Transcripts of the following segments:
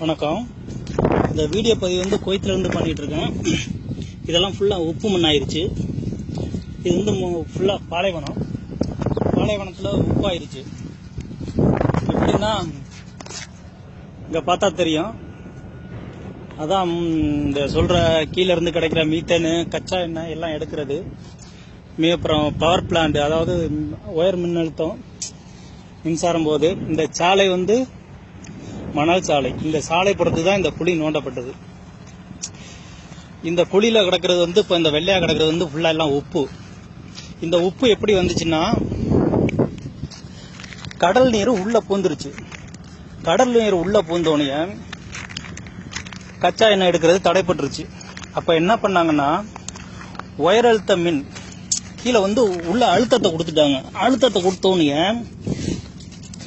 வணக்கம். இந்த வீடியோ பதிவு வந்து கோயத்துலேருந்து பண்ணிகிட்ருக்கேன் இருக்கேன் இதெல்லாம் ஃபுல்லாக உப்பு மண்ணாயிருச்சு. இது வந்து ஃபுல்லாக பாலைவனம். பாலைவனத்தில் உப்பாயிருச்சு. எப்படின்னா இங்கே பார்த்தா தெரியும். அதான் இந்த சொல்கிற கீழேருந்து கிடைக்கிற மீத்தேனு கச்சா எண்ணெய் எல்லாம் எடுக்கிறது. மே அப்புறம் பவர் பிளான்ட் அதாவது ஒயர் உயர் மின்னழுத்தம் மின்சாரம் போது இந்த சாலை வந்து மணல் சாலை இந்த சாலை புறத்து தான் இந்த குழி நோண்டப்பட்டது. இந்த குழியில கிடக்கிறது வந்து இப்ப இந்த வெள்ளையா கிடக்கிறது வந்து ஃபுல்லா எல்லாம் உப்பு. இந்த உப்பு எப்படி வந்துச்சுன்னா கடல் நீர் உள்ள பூந்துருச்சு. கடல் நீர் உள்ள பூந்தோனைய கச்சா எண்ணெய் எடுக்கிறது தடைப்பட்டுருச்சு. அப்ப என்ன பண்ணாங்கன்னா உயர் அழுத்த மின் கீழே வந்து உள்ள அழுத்தத்தை கொடுத்துட்டாங்க. அழுத்தத்தை கொடுத்தோனைய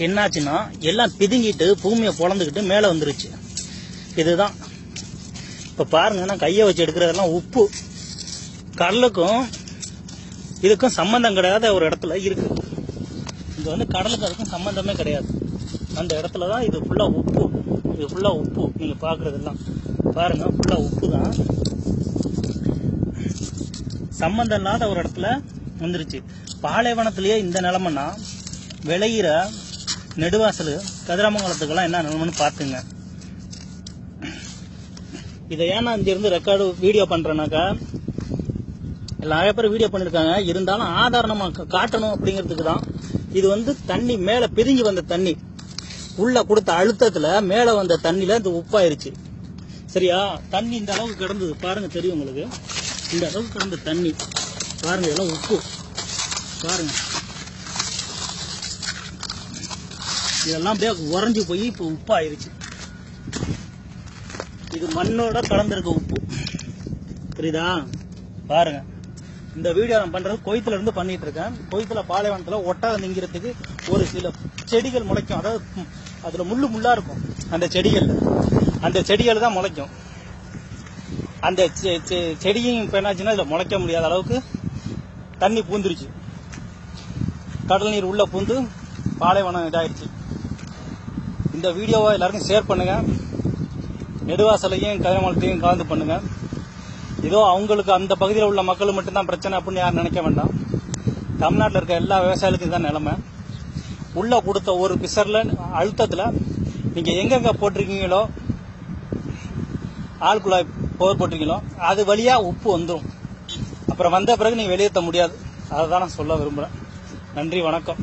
என்னாச்சுன்னா எல்லாம் பிதுங்கிட்டு பூமியை பொழந்துக்கிட்டு மேலே வந்துருச்சு. இதுதான். இப்போ பாருங்க நான் கையை வச்சு எடுக்கிறதெல்லாம் உப்பு. கடலுக்கும் இதுக்கும் சம்பந்தம் கிடையாத ஒரு இடத்துல இருக்கு. இது வந்து கடலுக்கு அதுக்கும் சம்பந்தமே கிடையாது. அந்த இடத்துல தான் இது ஃபுல்லாக உப்பு. இது ஃபுல்லாக உப்பு. நீங்கள் பார்க்குறதெல்லாம். பாருங்க ஃபுல்லாக உப்பு தான். சம்பந்தம் இல்லாத ஒரு இடத்துல வந்துருச்சு. பாலைவனத்திலேயே இந்த நிலமன்னா விளையிற நெடுவாசல் கதிராமங்கலத்துக்கெல்லாம் என்ன நிலைமைன்னு பார்த்துங்க. இதை ஏன் நான் இருந்து ரெக்கார்டு வீடியோ பண்றேனாக்கா நிறைய பேர் வீடியோ பண்ணியிருக்காங்க இருந்தாலும் ஆதாரணமாக காட்டணும் அப்படிங்கிறதுக்கு தான். இது வந்து தண்ணி மேலே பிரிஞ்சு வந்த தண்ணி. உள்ள கொடுத்த அழுத்தத்தில் மேலே வந்த தண்ணியில் இந்த உப்பாயிருச்சு. சரியா? தண்ணி இந்த அளவுக்கு கிடந்தது. பாருங்க தெரியும் உங்களுக்கு. இந்த அளவுக்கு கிடந்த தண்ணி. பாருங்க இதெல்லாம் உப்பு. பாருங்க. இதெல்லாம் அப்படியே உறைஞ்சி போய் இப்போ உப்பு ஆயிடுச்சு இது மண்ணோட கலந்துருக்க உப்பு. புரியுதா? பாருங்க. இந்த வீடியோ நான் பண்றது கொய்த்துல இருந்து பண்ணிட்டு இருக்கேன். கொய்த்துல பாலைவனத்துல ஒட்டாத நீங்கிறதுக்கு ஒரு சில செடிகள் முளைக்கும். அதாவது அதுல முள்ளு முள்ளா இருக்கும் அந்த செடிகள் அந்த செடிகள் தான் முளைக்கும். அந்த செ- செ- செடியும் இப்ப என்னாச்சுன்னா இதுல முளைக்க முடியாத அளவுக்கு தண்ணி பூந்துருச்சு. கடல் நீர் உள்ள பூந்து பாலைவனம் இதாயிருச்சு. இந்த வீடியோவை எல்லாருக்கும் ஷேர் பண்ணுங்க. நெடுவாசலையும் கதிரமலத்தையும் கலந்து பண்ணுங்க. ஏதோ அவங்களுக்கு அந்த பகுதியில் உள்ள மக்கள் மட்டும்தான் பிரச்சனை அப்படின்னு யாரும் நினைக்க வேண்டாம். தமிழ்நாட்டில் இருக்க எல்லா விவசாயிகளுக்கும் தான் நிலைமை. உள்ள கொடுத்த ஒரு பிசர்ல அழுத்தத்தில் நீங்க எங்கெங்க போட்டிருக்கீங்களோ ஆள் குழாய் போர் போட்டிருக்கீங்களோ அது வழியா உப்பு வந்துடும் அப்புறம் வந்த பிறகு நீங்க வெளியேற்ற முடியாது. அதை தான் நான் சொல்ல விரும்புகிறேன் நன்றி வணக்கம்.